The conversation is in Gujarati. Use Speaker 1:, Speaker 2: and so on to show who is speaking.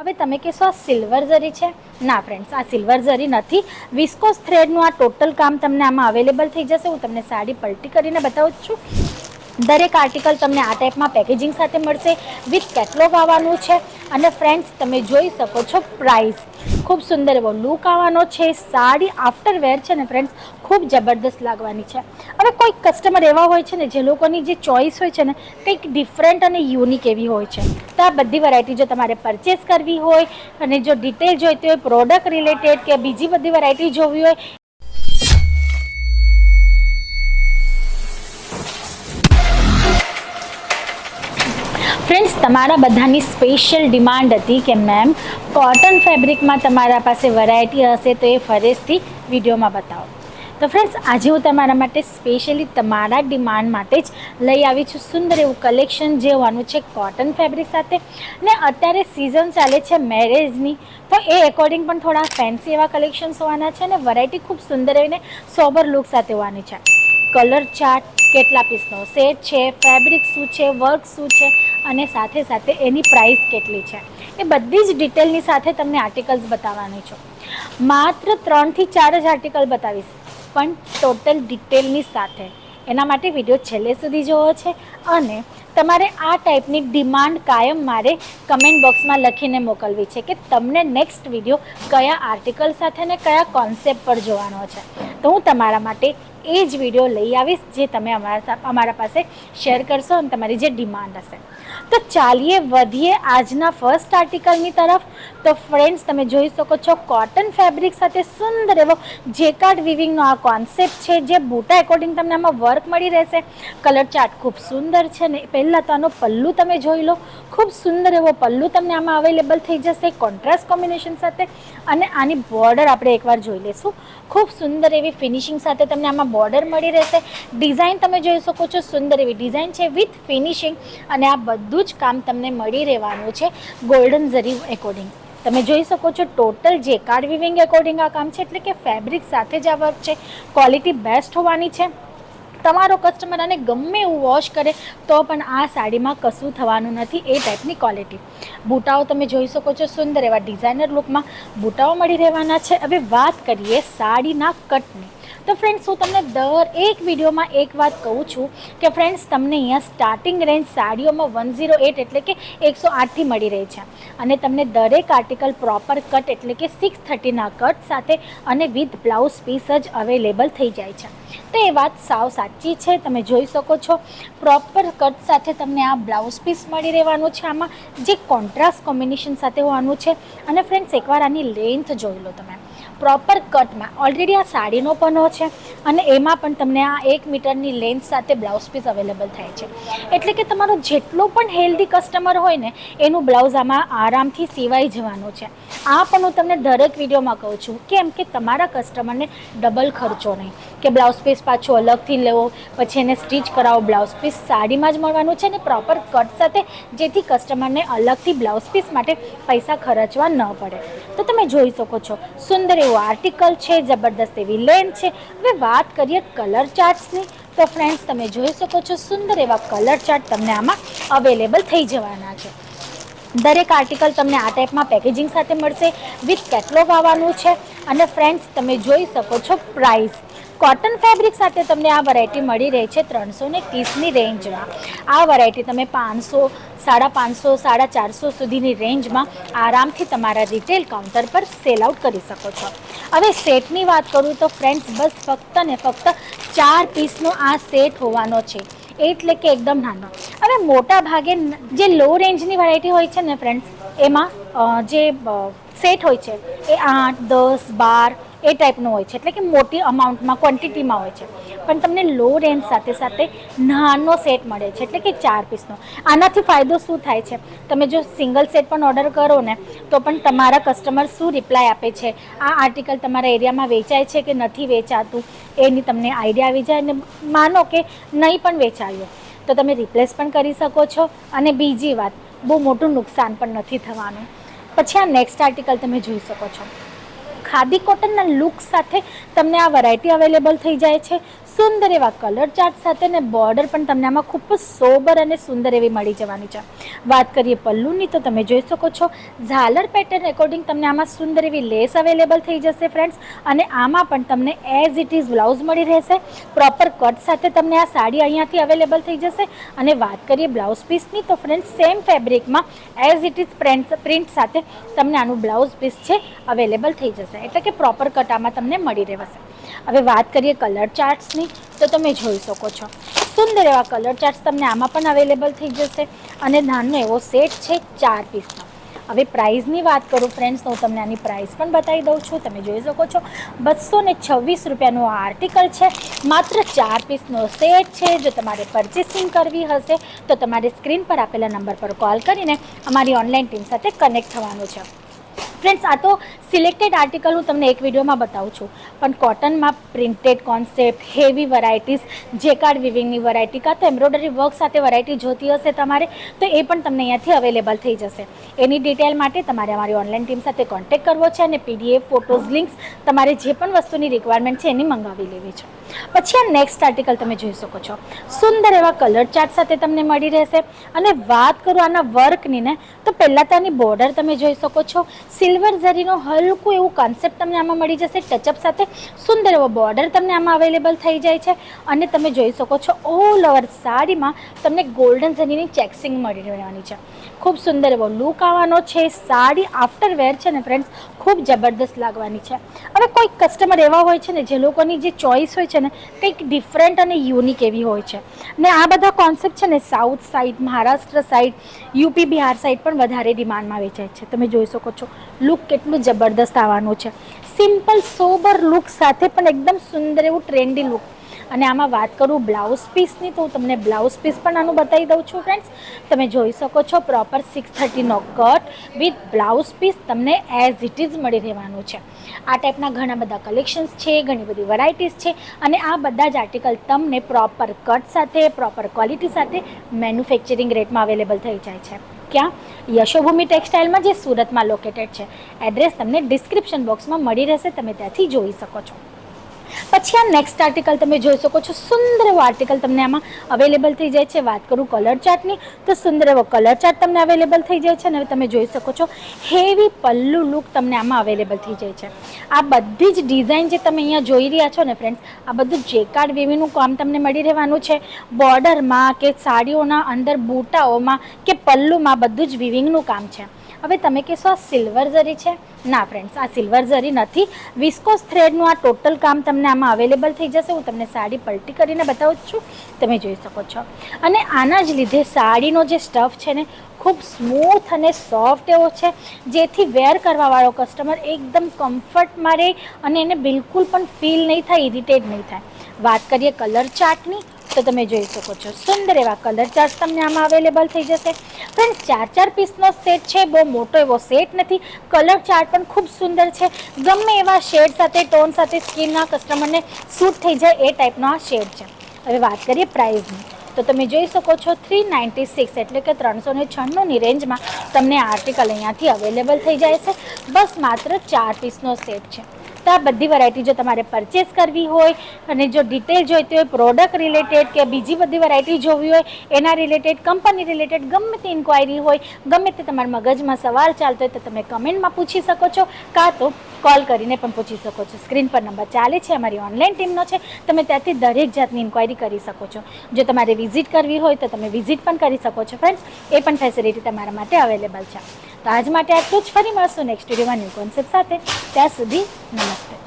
Speaker 1: હવે તમે કહેશો આ સિલ્વર ઝરી છે? ના ફ્રેન્ડ્સ આ સિલ્વર ઝરી નથી. વિસ્કોસ થ્રેડનું આ ટોટલ કામ તમને આમાં અવેલેબલ થઈ જશે. હું તમને સાડી પલટી કરીને બતાવું છું. દરેક આર્ટિકલ તમને આ ટાઈપમાં પેકેજિંગ સાથે મળશે વિથ કેટલોગ આવવાનું છે અને ફ્રેન્ડ્સ તમે જોઈ શકો છો પ્રાઇસ ખૂબ સુંદર એવો લુક આવવાનો છે, સાડી આફ્ટર વેર છે ને ફ્રેન્ડ્સ ખૂબ જબરદસ્ત લાગવાની છે. હવે કોઈ કસ્ટમર એવા હોય છે ને જે લોકોની જે ચોઈસ હોય છે ને કંઈક ડિફરન્ટ અને યુનિક એવી હોય છે. તો આ બધી વેરાયટી જો તમારે પરચેસ કરવી હોય અને જો ડિટેલ જોઈતી હોય પ્રોડક્ટ રિલેટેડ કે બીજી બધી વેરાયટી જોવી હોય તમારા બધાની સ્પેશિયલ ડિમાન્ડ હતી કે મેમ કોટન ફેબ્રિકમાં તમારા પાસે વેરાયટી હશે તો એ ફરેશથી વિડીયોમાં બતાવો. તો ફ્રેન્ડ્સ આજે હું તમારા માટે સ્પેશિયલી તમારા ડિમાન્ડ માટે જ લઈ આવી છું. સુંદર એવું કલેક્શન જે હોવાનું છે કોટન ફેબ્રિક સાથે. ને અત્યારે સિઝન ચાલે છે મેરેજની તો એ એકોર્ડિંગ પણ થોડા ફેન્સી એવા કલેક્શન્સ હોવાના છે અને વેરાયટી ખૂબ સુંદર એવીને સોબર લુક સાથે હોવાની છે. કલર ચાર્ટ, કેટલા પીસનો સેટ છે, ફેબ્રિક શું છે, વર્ક શું છે અને સાથે સાથે એની પ્રાઇસ કેટલી છે. એ બધી જ ડિટેલની સાથે તમને આર્ટિકલ્સ બતાવવાની છું. માત્ર ત્રણથી ચાર જ આર્ટિકલ બતાવીશ, પણ ટોટલ ડિટેલની સાથે. એના માટે વીડિયો છેલ્લે સુધી જોવો છે અને તમારે આ ટાઈપની ડિમાન્ડ કાયમ મારે કમેન્ટ બોક્સમાં લખીને મોકલવી છે કે તમને નેક્સ્ટ વીડિયો કયા આર્ટિકલ સાથે ને કયા કોન્સેપ્ટ પર જોવાનો છે. તો હું તમારા માટે એ જ વીડિયો લઈ આવીશ જે તમે અમારા અમારા પાસે શેર કરશો અને તમારી જે ડિમાન્ડ હશે. તો ચાલીએ, વધીએ આજના ફર્સ્ટ આર્ટિકલની તરફ. તો ફ્રેન્ડ્સ તમે જોઈ શકો છો કોટન ફેબ્રિક સાથે સુંદર એવો જેકાર્ડ વિવિંગનો આ કોન્સેપ્ટ છે, જે બૂટા એકોર્ડિંગ તમને આમાં વર્ક મળી રહેશે. કલર ચાર્ટ ખૂબ સુંદર છે ને પહેલાં તો આનો પલ્લુ તમે જોઈ લો. ખૂબ સુંદર એવો પલ્લુ તમને આમાં અવેલેબલ થઈ જશે કોન્ટ્રાસ્ટ કોમ્બિનેશન સાથે. અને આની બોર્ડર આપણે એકવાર જોઈ લઈશું. ખૂબ સુંદર એવી ફિનિશિંગ સાથે તમને આમાં બોર્ડર મળી રહેશે. ડિઝાઇન તમે જોઈ શકો છો સુંદર એવી ડિઝાઇન છે વિથ ફિનિશિંગ અને આ બધું જ કામ તમને મળી રહેવાનું છે ગોલ્ડન ઝરી એકોર્ડિંગ. તમે જોઈ શકો છો ટોટલ જે કાર્ડ વિવિંગ એકોર્ડિંગ આ કામ છે એટલે કે ફેબ્રિક સાથે જ આ વર્ક છે. ક્વોલિટી બેસ્ટ હોવાની છે. તમારો કસ્ટમર આને ગમે એવું વોશ કરે તો પણ આ સાડીમાં કશું થવાનું નથી એ ટાઈપની ક્વોલિટી. બૂટાઓ તમે જોઈ શકો છો સુંદર એવા ડિઝાઇનર લુકમાં બૂટાઓ મળી રહેવાના છે. હવે વાત કરીએ સાડીના કટની તો ફ્રેન્ડ્સ હું તમને દર એક વિડીયોમાં એક વાત કહું છું કે ફ્રેન્ડ્સ તમને અહીંયા સ્ટાર્ટિંગ રેન્જ સાડીઓમાં વન ઝીરો એટ એટલે કે એકસો આઠથી મળી રહી છે. અને તમને દરેક આર્ટિકલ પ્રોપર કટ એટલે કે સિક્સ થર્ટીના કટ સાથે અને વિથ બ્લાઉઝ પીસ જ અવેલેબલ થઈ જાય છે. તો એ વાત સાવ સાચી છે, તમે જોઈ શકો છો. પ્રોપર કટ સાથે તમને આ બ્લાઉઝ પીસ મળી રહેવાનું છે. આમાં જે કોન્ટ્રાસ્ટ કોમ્બિનેશન સાથે હોવાનું છે. અને ફ્રેન્ડ્સ એકવાર આની લેન્થ જોઈ લો તમે. પ્રોપર કટમાં ઓલરેડી આ સાડીનો પનો છે અને એમાં પણ તમને આ એક મીટરની લેન્થ સાથે બ્લાઉઝ પીસ અવેલેબલ થાય છે. એટલે કે તમારો જેટલો પણ હેલ્ધી કસ્ટમર હોય ને, એનું બ્લાઉઝ આમાં આરામથી સિવાઈ જવાનું છે. આ પણ હું તમને દરેક વિડીયોમાં કહું છું કેમ કે તમારા કસ્ટમરને ડબલ ખર્ચો નહીં. કે બ્લાઉઝ પીસ પાછું અલગથી લેવો, પછી એને સ્ટિચ કરાવો બ્લાઉઝ પીસ સાડીમાં જ મળવાનું છે ને પ્રોપર કટ સાથે જેથી કસ્ટમરને અલગથી બ્લાઉઝ પીસ માટે પૈસા ખર્ચવા ન પડે. તો તમે જોઈ શકો છો, સુંદર એવું આર્ટિકલ છે, જબરદસ્ત એવી લેન્થ છે. હવે વાત કરીએ કલર ચાર્ટ્સની. તો ફ્રેન્ડ્સ તમે જોઈ શકો છો, સુંદર એવા કલર ચાર્ટ તમને આમાં અવેલેબલ થઈ જવાના છે. દરેક આર્ટિકલ તમને આ ટાઈપમાં પેકેજિંગ સાથે મળશે, વિથ કેટલોગ આવવાનું છે. અને ફ્રેન્ડ્સ તમે જોઈ શકો છો પ્રાઇસ કોટન ફેબ્રિક સાથે તમને આ વેરાયટી મળી રહી છે ત્રણસો ને ત્રીસની રેન્જમાં. આ વેરાયટી તમે પાંચસો, સાડા પાંચસો, સાડા ચારસો સુધીની રેન્જમાં આરામથી તમારા રિટેલ કાઉન્ટર પર સેલ આઉટ કરી શકો છો. હવે સેટની વાત કરું તો ફ્રેન્ડ્સ બસ ફક્ત ને ફક્ત ચાર પીસનો આ સેટ હોવાનો છે. એટલે કે એકદમ નાનો. હવે મોટા ભાગે જે લો રેન્જની વેરાયટી હોય છે ને ફ્રેન્ડ્સ એમાં જે સેટ હોય છે, એ આઠ, દસ, બાર એ ટાઈપનું હોય છે. એટલે કે મોટી અમાઉન્ટમાં ક્વોન્ટિટીમાં હોય છે. પણ તમને લો રેન્જ સાથે સાથે નાનો સેટ મળે છે, એટલે કે ચાર પીસનો આનાથી ફાયદો શું થાય છે? તમે જો સિંગલ સેટ પણ ઓર્ડર કરો ને, તો પણ તમારા કસ્ટમર શું રિપ્લાય આપે છે? આ આર્ટિકલ તમારા એરિયામાં વેચાય છે કે નથી વેચાતું? એની તમને આઈડિયા આવી જાય અને માનો કે નહીં પણ વેચાયું, તો તમે રિપ્લેસ પણ કરી શકો છો. અને બીજી વાત, બહુ મોટું નુકસાન પણ નથી થવાનું. પછી આ નેક્સ્ટ આર્ટિકલ તમે જોઈ શકો છો. ખાદી કોટનના લુક સાથે તમને આ વેરાયટી અવેલેબલ થઈ જાય છે. સુંદર એવા કલર ચાર્ટ સાથે ને બોર્ડર પણ તમને આમાં ખૂબ જ સોબર અને સુંદર એવી મળી જવાની છે. વાત કરીએ પલ્લુની તો તમે જોઈ શકો છો, ઝાલર પેટર્ન એકોર્ડિંગ તમને આમાં સુંદર એવી લેસ અવેલેબલ થઈ જશે ફ્રેન્ડ્સ અને આમાં પણ તમને એઝ ઇટ ઇઝ બ્લાઉઝ મળી રહેશે. પ્રોપર કટ સાથે તમને આ સાડી અહીંયાથી અવેલેબલ થઈ જશે અને વાત કરીએ બ્લાઉઝ પીસની તો friends same ફેબ્રિકમાં as it is print print સાથે તમને આનું બ્લાઉઝ પીસ છે અવેલેબલ થઈ જશે. એટલે કે પ્રોપર કટામાં તમને મળી રહેશે હવે વાત કરીએ કલર ચાર્ટ્સની તો તમે જોઈ શકો છો. સુંદર એવા કલર ચાર્ટ્સ તમને આમાં પણ અવેલેબલ થઈ જશે અને નાનો એવો સેટ છે ચાર પીસનો હવે પ્રાઇઝની વાત કરું ફ્રેન્ડ્સ તો હું તમને આની પ્રાઇસ પણ બતાવી દઉં છું. તમે જોઈ શકો છો, બસો ને છવ્વીસ રૂપિયાનું આ આર્ટિકલ છે. માત્ર ચાર પીસનો સેટ છે. જો તમારે પરચેસિંગ કરવી હશે, તો તમારે સ્ક્રીન પર આપેલા નંબર પર કોલ કરીને અમારી ઓનલાઈન ટીમ સાથે કનેક્ટ થવાનું છે. ફ્રેન્ડ્સ આ તો સિલેક્ટેડ આર્ટિકલ હું તમને એક વિડીયોમાં બતાવું છું. પણ કોટનમાં printed concept heavy varieties jacquard વિવિંગની variety કાં તો એમ્બ્રોઇડરી વર્ક સાથે વરાયટી જોતી હશે તમારે, તો એ પણ તમને અહીંયાથી અવેલેબલ થઈ જશે. એની ડિટેલ માટે તમારે અમારી ઓનલાઈન ટીમ સાથે કોન્ટેક્ટ કરવો છે અને પીડીએફ ફોટોઝ લિંક્સ તમારે જે પણ વસ્તુની રિક્વાયરમેન્ટ છે એની મંગાવી લેવી છે. પછી આ નેક્સ્ટ આર્ટિકલ તમે જોઈ શકો છો. સુંદર એવા કલર ચાર્ટ સાથે તમને મળી રહેશે. અને વાત કરું આના વર્કની ને તો પહેલાં તો આની બોર્ડર તમે જોઈ શકો છો. સિલ્વર ઝરીનો હલકું એવું કોન્સેપ્ટ તમને આમાં મળી જશે. ટચઅપ સાથે સુંદર એવો બોર્ડર તમને આમાં અવેલેબલ થઈ જાય છે. અને તમે જોઈ શકો છો ઓલ ઓવર સાડીમાં તમને ગોલ્ડન ઝરીની ચેક્સિંગ મળી રહેવાની છે. ખૂબ સુંદર એવો લુક આવવાનો છે. સાડી આફ્ટર વેર છે ને ફ્રેન્ડ્સ ખૂબ જબરદસ્ત લાગવાની છે. હવે કોઈ કસ્ટમર એવા હોય છે ને જે લોકોની જે ચોઈસ હોય છે ને કંઈક ડિફરન્ટ અને યુનિક એવી હોય છે. ને આ બધા કોન્સેપ્ટ છે ને south side Maharashtra side UP, Bihar side પણ વધારે ડિમાન્ડમાં વેચાય છે. તમે જોઈ શકો છો લુક કેટલું જબરદસ્ત આવવાનું છે. સિમ્પલ સોબર લુક સાથે પણ એકદમ સુંદર એવું ટ્રેન્ડી લુક અને આમાં વાત કરું બ્લાઉઝ પીસની તો હું તમને બ્લાઉઝ પીસ પણ આનું બતાવી દઉં છું ફ્રેન્ડ્સ તમે જોઈ શકો છો પ્રોપર સિક્સ થર્ટીનો કટ વિથ બ્લાઉઝ પીસ તમને એઝ ઇટ ઇઝ મળી રહેવાનું છે. આ ટાઈપના ઘણા બધા કલેક્શન્સ છે, ઘણી બધી વેરાયટીઝ છે અને આ બધા જ આર્ટિકલ તમને પ્રોપર કટ સાથે પ્રોપર ક્વોલિટી સાથે મેન્યુફેક્ચરિંગ રેટમાં અવેલેબલ થઈ જાય છે. ક્યાં? યશોભૂમિ ટેક્સટાઇલમાં જે સુરતમાં લોકેટેડ છે. એડ્રેસ તમને ડિસ્ક્રિપ્શન બોક્સમાં મળી રહેશે, તમે ત્યાંથી જોઈ શકો છો. પછી આ નેક્સ્ટ આર્ટિકલ તમે જોઈ શકો છો. સુંદર એવો આર્ટિકલ તમને આમાં અવેલેબલ થઈ જાય છે. વાત કરું કલર ચાર્ટની તો સુંદર એવો કલર ચાર્ટ તમને અવેલેબલ થઈ જાય છે. અને તમે જોઈ શકો છો હેવી પલ્લુ લુક તમને આમાં અવેલેબલ થઈ જાય છે. આ બધી જ ડિઝાઇન જે તમે અહીંયા જોઈ રહ્યા છો ને ફ્રેન્ડ્સ આ બધું જેકાર્ડ વેવીનું કામ તમને મળી રહેવાનું છે. બોર્ડરમાં કે સાડીઓના અંદર, બૂટાઓમાં કે પલ્લુમાં બધું જ વિવિંગનું કામ છે. હવે તમે કહેશો આ સિલ્વર ઝરી છે? ના ફ્રેન્ડ્સ આ સિલ્વર ઝરી નથી. વિસ્કોસ થ્રેડનું આ ટોટલ કામ તમને આમાં અવેલેબલ થઈ જશે. હું તમને સાડી પલટી કરીને બતાવું છું. તમે જોઈ શકો છો. અને આના જ લીધે સાડીનો જે સ્ટફ છે ને, ખૂબ સ્મૂથ અને સોફ્ટ એવો છે. જેથી વેર કરવાવાળો કસ્ટમર એકદમ કમ્ફર્ટમાં રહે અને એને બિલકુલ પણ ફીલ નહીં થાય ઇરિટેટ નહીં થાય. વાત કરીએ કલર ચાર્ટની તો તમે જોઈ શકો છો. સુંદર એવા કલર ચાર્ટ તમને આમાં અવેલેબલ થઈ જશે. ફ્રેન્ડ ચાર ચાર પીસનો સેટ છે. બહુ મોટો એવો સેટ નથી. કલર ચાર્ટ પણ ખૂબ સુંદર છે. ગમે એવા શેડ સાથે ટોન સાથે સ્કિનના કસ્ટમરને સૂટ થઈ જાય એ ટાઈપનો આ શેડ છે. હવે વાત કરીએ પ્રાઇઝની તો તમે જોઈ શકો છો થ્રી નાઇન્ટી સિક્સ એટલે કે ત્રણસો ને છન્નુંની રેન્જમાં તમને આર્ટિકલ અહીંયાથી અવેલેબલ થઈ જાય છે. બસ માત્ર ચાર પીસનો સેટ છે. આ બધી વેરાયટી જો તમારે પરચેસ કરવી હોય અને જો ડિટેલ જોઈતી હોય પ્રોડક્ટ રિલેટેડ કે બીજી બધી વેરાયટી જોવી હોય, એના રિલેટેડ કંપની રિલેટેડ ગમે તે ઇન્ક્વાયરી હોય, ગમે તે તમારા મગજમાં સવાલ ચાલતો હોય તો તમે કમેન્ટમાં પૂછી શકો છો, કાં તો કોલ કરીને પણ પૂછી શકો છો. સ્ક્રીન પર નંબર ચાલે છે, અમારી ઓનલાઈન ટીમનો છે, તમે ત્યાંથી દરેક જાતની ઇન્ક્વાયરી કરી શકો છો. જો તમારે વિઝિટ કરવી હોય તો તમે વિઝિટ પણ કરી શકો છો ફ્રેન્ડ્સ એ પણ ફેસિલિટી તમારા માટે અવેલેબલ છે. તો આજ માટે આટલું જ. ફરી મળશું નેક્સ્ટ વિડીયોમાં ન્યૂ કોન્સેપ્ટ સાથે. ત્યાં સુધી husband.